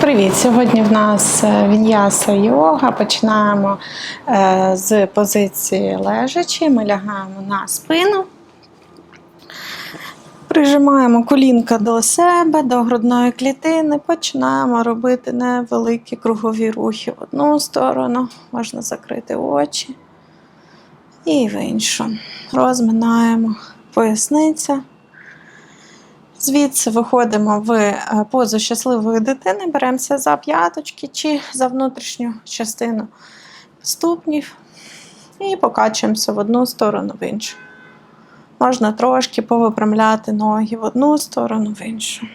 Привіт! Сьогодні в нас е, він'яса йога. Починаємо е, з позиції лежачі. Ми лягаємо на спину. Прижимаємо колінка до себе, до грудної клітини. Починаємо робити невеликі кругові рухи в одну сторону. Можна закрити очі. І в іншу. Розминаємо поясниця. Звідси виходимо в е, позу щасливої дитини, беремося за п'яточки чи за внутрішню частину ступнів і покачуємося в одну сторону, в іншу. Можна трошки повипрямляти ноги в одну сторону, в іншу.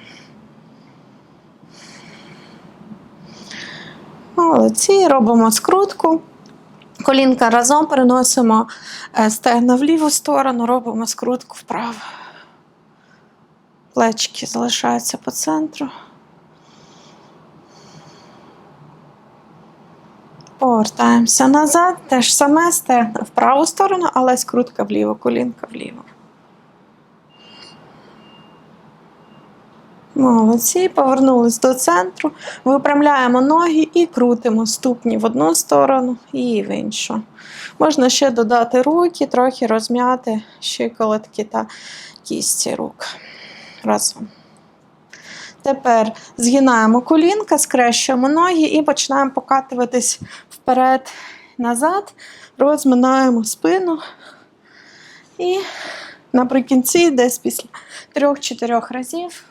Молодці, робимо скрутку. Колінка разом переносимо е, стегна в ліву сторону, робимо скрутку вправо. Плечики залишаються по центру. Повертаємося назад. Те ж саме стегна в праву сторону, але скрутка вліво, колінка вліво. Молодці, повернулись до центру, випрямляємо ноги і крутимо ступні в одну сторону і в іншу. Можна ще додати руки, трохи розм'яти щиколотки та кісті рук разом. Тепер згинаємо колінка, скрещуємо ноги і починаємо покатуватись вперед, назад, розминаємо спину. І наприкінці, десь після 3-4 разів,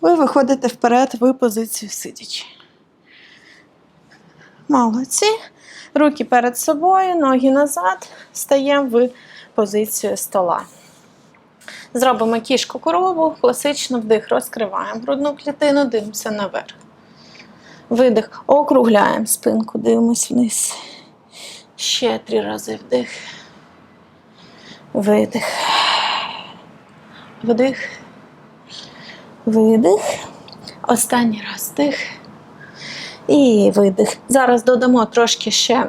ви виходите вперед в позицію сидячи. Молодці. Руки перед собою, ноги назад, стаємо в позицію стола. Зробимо кішку корову, класично вдих, розкриваємо грудну клітину, дивимося наверх. Видих, округляємо спинку, дивимось вниз. Ще три рази вдих. Видих. Вдих. Видих. Останній раз вдих. І видих. Зараз додамо трошки ще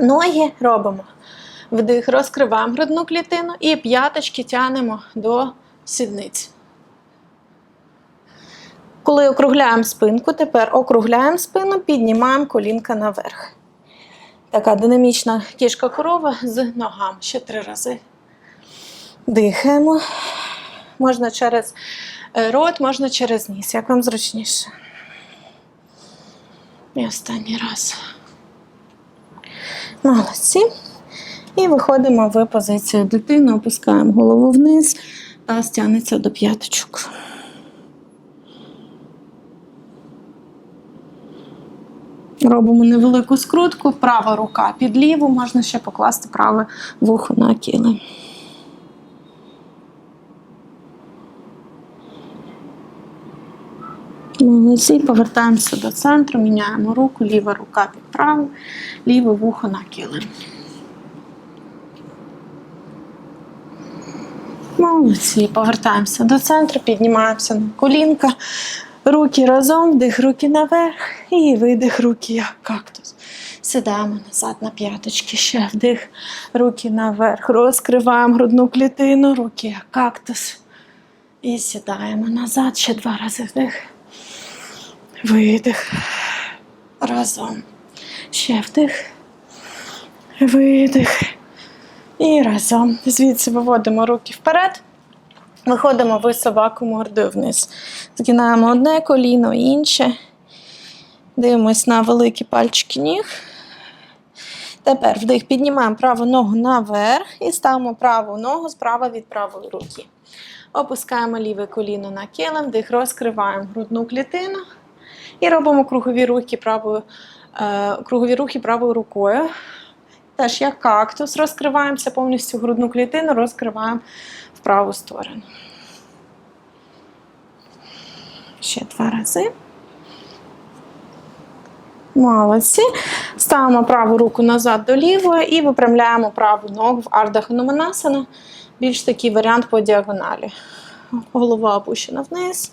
ноги, робимо. Вдих, розкриваємо грудну клітину і п'яточки тянемо до сідниць. Коли округляємо спинку, тепер округляємо спину, піднімаємо колінка наверх. Така динамічна кішка корова з ногами. Ще три рази. Дихаємо. Можна через е, рот, можна через ніс, як вам зручніше. І останній раз. Молодці. І виходимо в позицію дитини, опускаємо голову вниз, таз тягнеться до п'яточок. Робимо невелику скрутку, права рука під ліву, можна ще покласти праве вухо на килим. Молодці, повертаємося до центру, міняємо руку, ліва рука під праву, ліве вухо на килим. Молодці, повертаємося до центру, піднімаємося на колінка, руки разом, вдих руки наверх і видих руки як кактус. Сідаємо назад на п'яточки, ще вдих, руки наверх, розкриваємо грудну клітину, руки як кактус. І сідаємо назад, ще два рази вдих. Видих. Разом. Ще вдих. Видих. І разом. Звідси виводимо руки вперед. Виходимо в собаку мордою вниз. Згинаємо одне коліно, інше. Дивимось на великі пальчики ніг. Тепер вдих, піднімаємо праву ногу наверх і ставимо праву ногу справа від правої руки. Опускаємо ліве коліно на килим, вдих, розкриваємо грудну клітину. І робимо кругові рухи правою, е, кругові рухи правою рукою. Теж як кактус, розкриваємося повністю грудну клітину, розкриваємо в праву сторону. Ще два рази. Молодці. Ставимо праву руку назад до лівої і випрямляємо праву ногу в Hanumanasana. Більш такий варіант по діагоналі. Голова опущена вниз.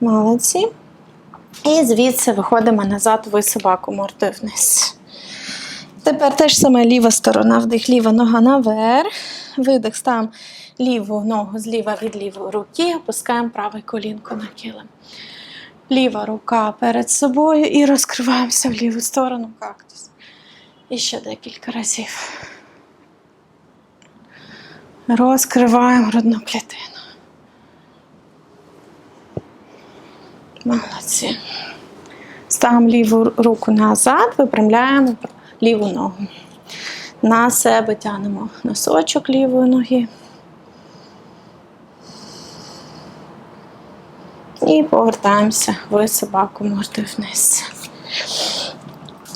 Молодці. І звідси виходимо назад в собаку мордою вниз. Тепер теж саме ліва сторона, вдих, ліва нога наверх. Видих, ставимо ліву ногу зліва від лівої руки, опускаємо праве колінко на килим. Ліва рука перед собою і розкриваємося в ліву сторону кактус. І ще декілька разів. Розкриваємо грудну клітину. Молодці. Ставимо ліву руку назад, випрямляємо ліву ногу. На себе тягнемо носочок лівої ноги. І повертаємося в собаку мордою вниз.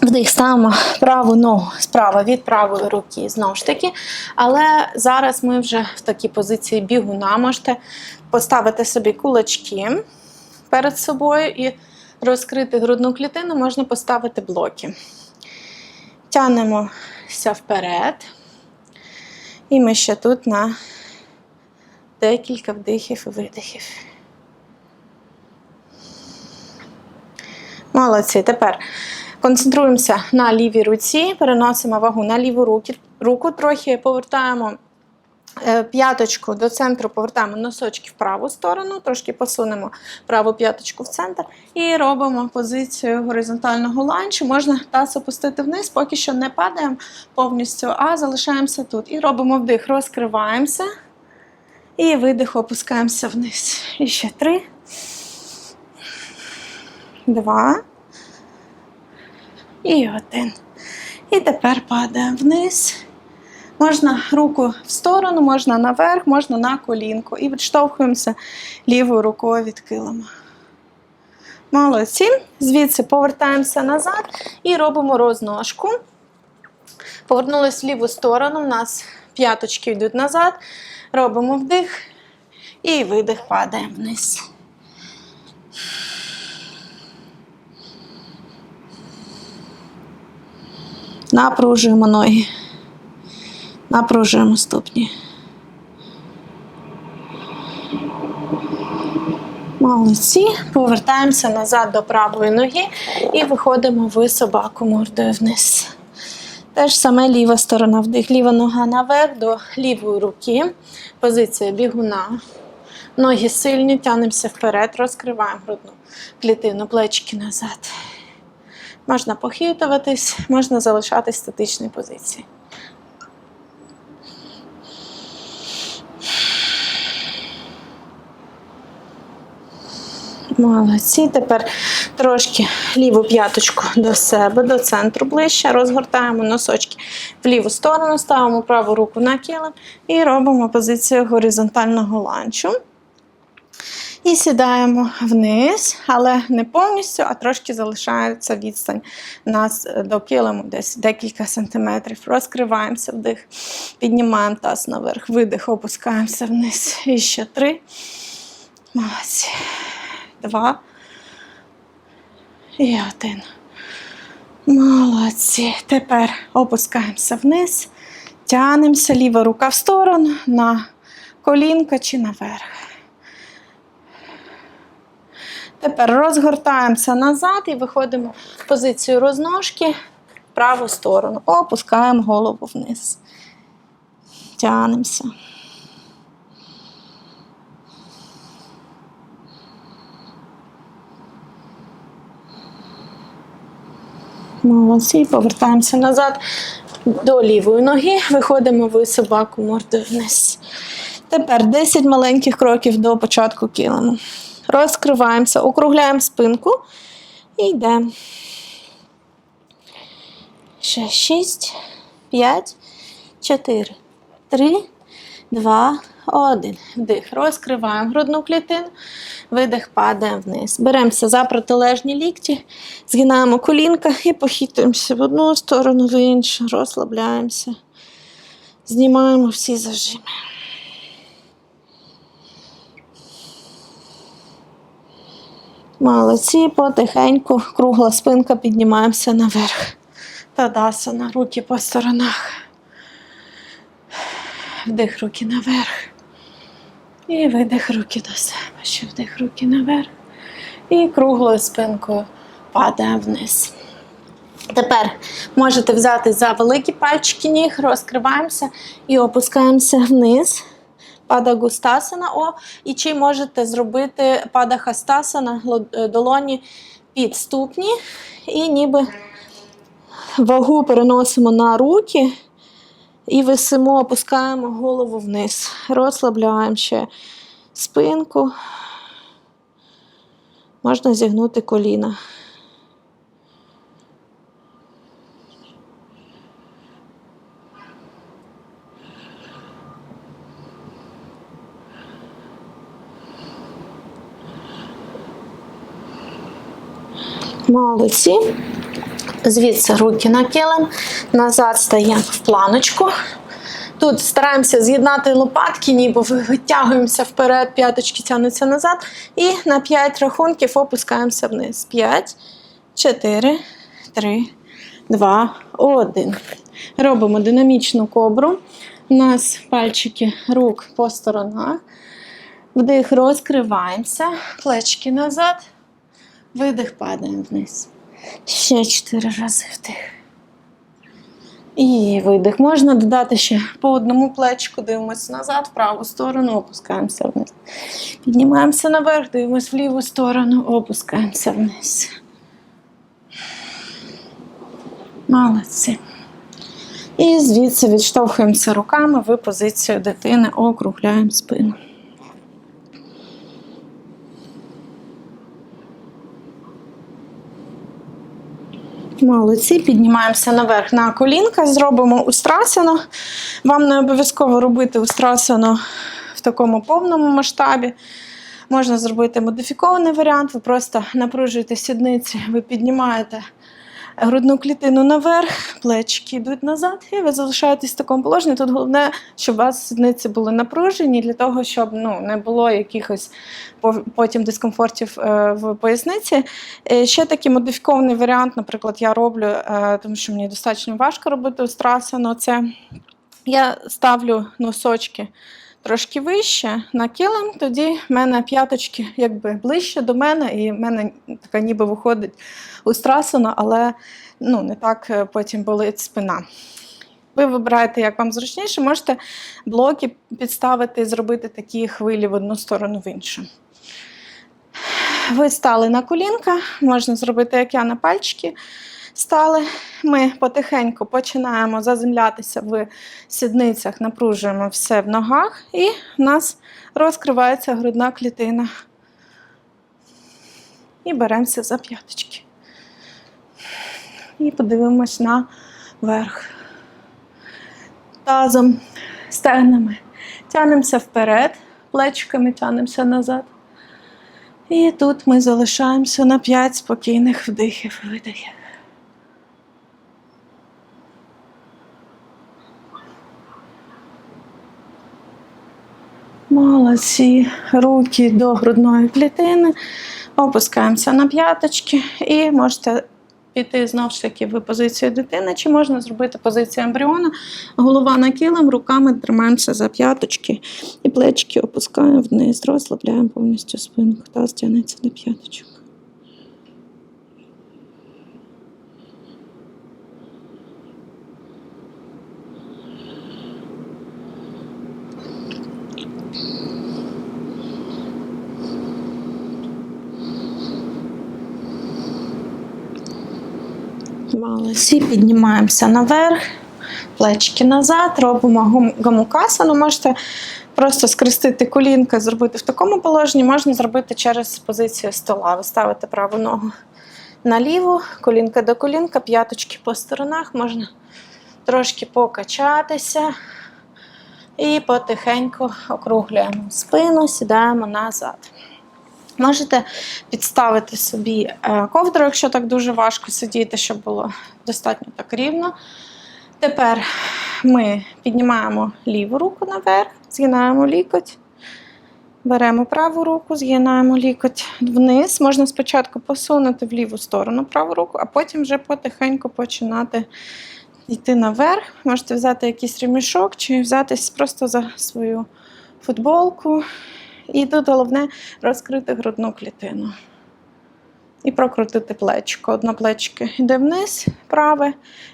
Вдих ставимо праву ногу справа від правої руки, знову ж таки. Але зараз ми вже в такій позиції бігуна. Можете поставити собі кулачки перед собою і розкрити грудну клітину, можна поставити блоки. Тянемося вперед. І ми ще тут на декілька вдихів і видихів. Молодці. Тепер концентруємося на лівій руці, переносимо вагу на ліву руку, трохи повертаємо п'яточку до центру, повертаємо носочки в праву сторону, трошки посунемо праву п'яточку в центр і робимо позицію горизонтального ланчу. Можна таз опустити вниз, поки що не падаємо повністю, а залишаємося тут. І робимо вдих, розкриваємося. І видих, опускаємося вниз. І ще три. Два. І один. І тепер падаємо вниз. Можна руку в сторону, можна наверх, можна на колінку. І відштовхуємося лівою рукою від килима. Молодці. Звідси повертаємося назад і робимо розножку. Повернулись в ліву сторону, у нас п'яточки йдуть назад. Робимо вдих і видих падаємо вниз. Напружуємо ноги. Напружуємо ступні. Молодці. Повертаємося назад до правої ноги і виходимо в собаку мордою вниз. Те ж саме ліва сторона вдих, ліва нога наверх до лівої руки. Позиція бігуна. Ноги сильні, тянемося вперед, розкриваємо грудну клітину, плечики назад. Можна похитуватись, можна залишатись в статичній позиції. Молодці. Тепер трошки ліву п'яточку до себе, до центру ближче. Розгортаємо носочки в ліву сторону, ставимо праву руку на килим і робимо позицію горизонтального ланчу. І сідаємо вниз, але не повністю, а трошки залишається відстань нас до килиму, десь декілька сантиметрів. Розкриваємося вдих, піднімаємо таз наверх, видих, опускаємося вниз. І ще три. Молодці. Два. І один. Молодці. Тепер опускаємося вниз, тянемося, ліва рука в сторону, на колінка чи наверх. Тепер розгортаємося назад і виходимо в позицію розножки в праву сторону. Опускаємо голову вниз. Тянемося. Молодці, повертаємося назад до лівої ноги, виходимо в собаку мордою вниз. Тепер 10 маленьких кроків до початку килиму. Розкриваємося, округляємо спинку і йдемо. Ще 6, 5, 4, 3, 2, 1. Вдих. Розкриваємо грудну клітину. Видих, падаємо вниз. Беремося за протилежні лікті, згинаємо колінка і похитуємося в одну сторону, в іншу. Розслабляємося. Знімаємо всі зажими. Молодці, потихеньку, кругла спинка, піднімаємося наверх. Тадасана, руки по сторонах. Вдих руки наверх. І видих руки до себе. Ще вдих руки наверх. І круглою спинкою падає вниз. Тепер можете взяти за великі пальчики ніг, розкриваємося і опускаємося вниз. Падагустасана. О, і чи можете зробити падахастасана ло- е, долоні під ступні і ніби вагу переносимо на руки і висимо, опускаємо голову вниз. Розслабляємо ще спинку. Можна зігнути коліна. Молодці. Звідси руки на килим, назад стаємо в планочку. Тут стараємося з'єднати лопатки, ніби витягуємося вперед, п'яточки тягнуться назад. І на 5 рахунків опускаємося вниз. 5, 4, 3, 2, 1. Робимо динамічну кобру. У нас пальчики рук по сторонах. Вдих, розкриваємося, плечки назад. Видих, падаємо вниз. Ще 4 рази вдих. І видих. Можна додати ще по одному плечку, дивимося назад, в праву сторону, опускаємося вниз. Піднімаємося наверх, дивимося в ліву сторону, опускаємося вниз. Молодці. І звідси відштовхуємося руками в позицію дитини, округляємо спину. Молодці, піднімаємося наверх на колінка, зробимо устрасено. Вам не обов'язково робити устрасено в такому повному масштабі. Можна зробити модифікований варіант. Ви просто напружуєте сідниці, ви піднімаєте грудну клітину наверх, плечики йдуть назад, і ви залишаєтесь в такому положенні. Тут головне, щоб у вас сідниці були напружені для того, щоб ну, не було якихось потім дискомфортів е, в поясниці. Е, Ще такий модифікований варіант, наприклад, я роблю, е, тому що мені достатньо важко робити устрасану. Це я ставлю носочки трошки вище на килим, тоді в мене п'яточки якби ближче до мене, і в мене така ніби виходить устрасана, але ну, не так е, потім болить спина. Ви вибираєте, як вам зручніше, можете блоки підставити і зробити такі хвилі в одну сторону в іншу. Ви стали на колінка, можна зробити, як я на пальчики стали. Ми потихеньку починаємо заземлятися в сідницях, напружуємо все в ногах, і в нас розкривається грудна клітина. І беремося за п'яточки. І подивимось на верх. Тазом, стегнами. Тянемося вперед, плечиками тянемося назад. І тут ми залишаємося на 5 спокійних вдихів і видихів. Молодці. Руки до грудної клітини. Опускаємося на п'яточки і можете піти знову ж таки в позицію дитини, чи можна зробити позицію ембріона. Голова на килим, руками тримаємося за п'яточки і плечки опускаємо вниз, розслабляємо повністю спинку. Таз тягнеться до п'яточок. Молодці, піднімаємося наверх, плечки назад, робимо гамукасану. Можете просто скрестити колінка, зробити в такому положенні, можна зробити через позицію стола. Ви ставите праву ногу на ліву, колінка до колінка, п'яточки по сторонах, можна трошки покачатися. І потихеньку округлюємо спину, сідаємо назад. Можете підставити собі е, ковдру, якщо так дуже важко сидіти, щоб було достатньо так рівно. Тепер ми піднімаємо ліву руку наверх, згинаємо лікоть. Беремо праву руку, згинаємо лікоть вниз. Можна спочатку посунути в ліву сторону праву руку, а потім вже потихеньку починати йти наверх. Можете взяти якийсь ремішок чи взятись просто за свою футболку. І тут головне розкрити грудну клітину. І прокрутити плечко. Одне плечко йде вниз, праве,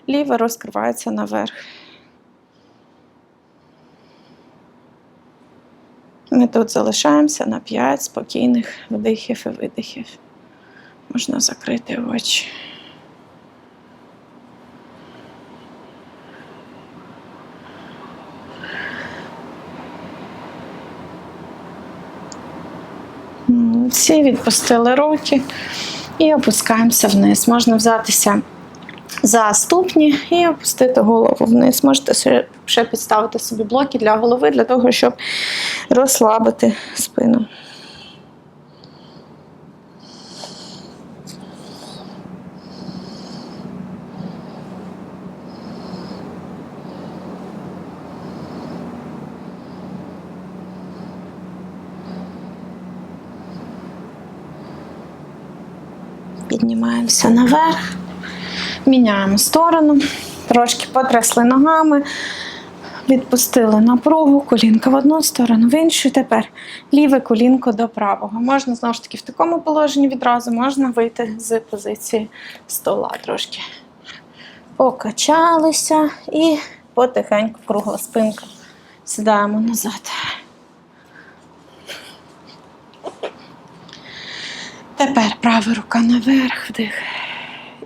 ліве розкривається наверх. Ми тут залишаємося на 5 спокійних вдихів і видихів. Можна закрити очі. Всі відпустили руки і опускаємося вниз. Можна взятися за ступні і опустити голову вниз. Можете ще підставити собі блоки для голови, для того, щоб розслабити спину. Піднімаємося наверх, міняємо сторону, трошки потрясли ногами, відпустили напругу, колінка в одну сторону, в іншу. Тепер ліве колінко до правого. Можна знову ж таки в такому положенні відразу можна вийти з позиції стола трошки. Покачалися і потихеньку кругла спинка. Сідаємо назад. Тепер права рука наверх, вдих.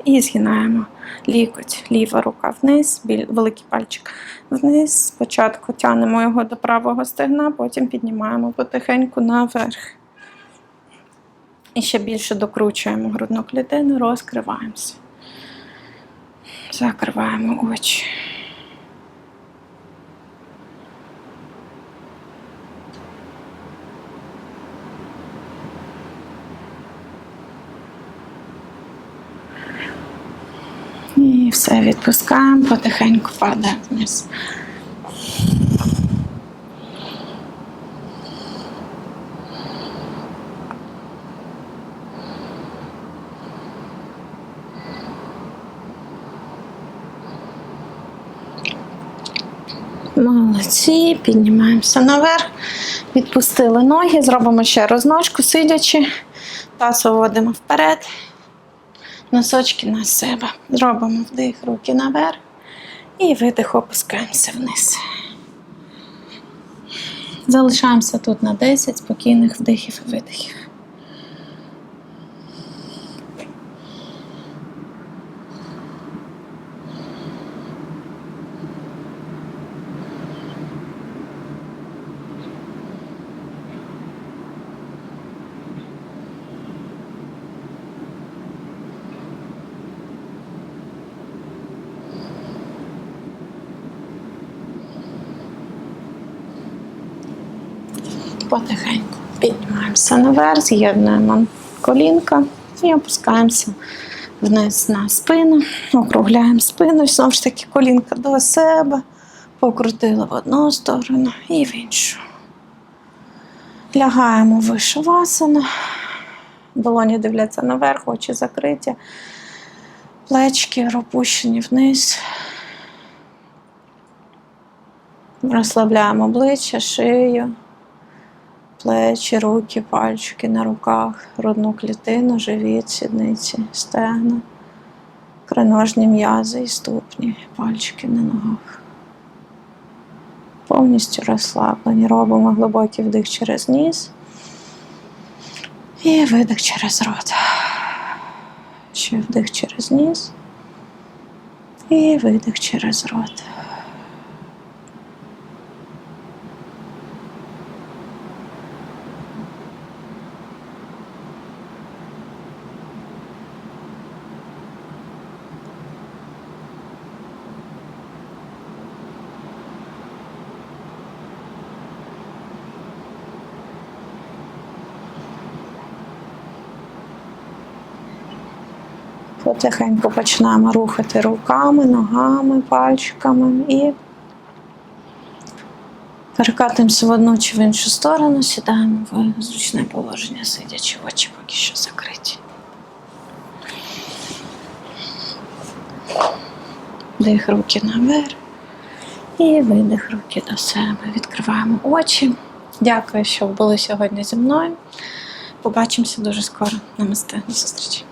І згинаємо лікоть, ліва рука вниз, великий пальчик вниз. Спочатку тягнемо його до правого стегна, потім піднімаємо потихеньку наверх. І ще більше докручуємо грудну клітину, розкриваємося. Закриваємо очі. І все відпускаємо, потихеньку падаємо вниз. Молодці, піднімаємося наверх, відпустили ноги, зробимо ще розножку, сидячи, таз виводимо вперед, носочки на себе. Зробимо вдих, руки наверх і видих, опускаємося вниз. Залишаємося тут на 10 спокійних вдихів і видихів. Потихеньку піднімаємося наверх, з'єднуємо колінка і опускаємося вниз на спину, округляємо спину, знову ж таки колінка до себе, покрутили в одну сторону і в іншу. Лягаємо в вишивасану, долоні дивляться наверх, очі закриті, плечки опущені вниз. Розслабляємо обличчя, шию плечі, руки, пальчики на руках, грудну клітину, живіт, сідниці, стегна, криножні м'язи і ступні, пальчики на ногах. Повністю розслаблені. Робимо глибокий вдих через ніс і видих через рот. Ще вдих через ніс і видих через рот. Потихеньку починаємо рухати руками, ногами, пальчиками і перекатуємося в одну чи в іншу сторону, сідаємо в зручне положення, сидячи, очі поки що закриті. Вдих руки наверх і видих руки до себе. Відкриваємо очі. Дякую, що були сьогодні зі мною. Побачимося дуже скоро. Намасте. До зустрічі.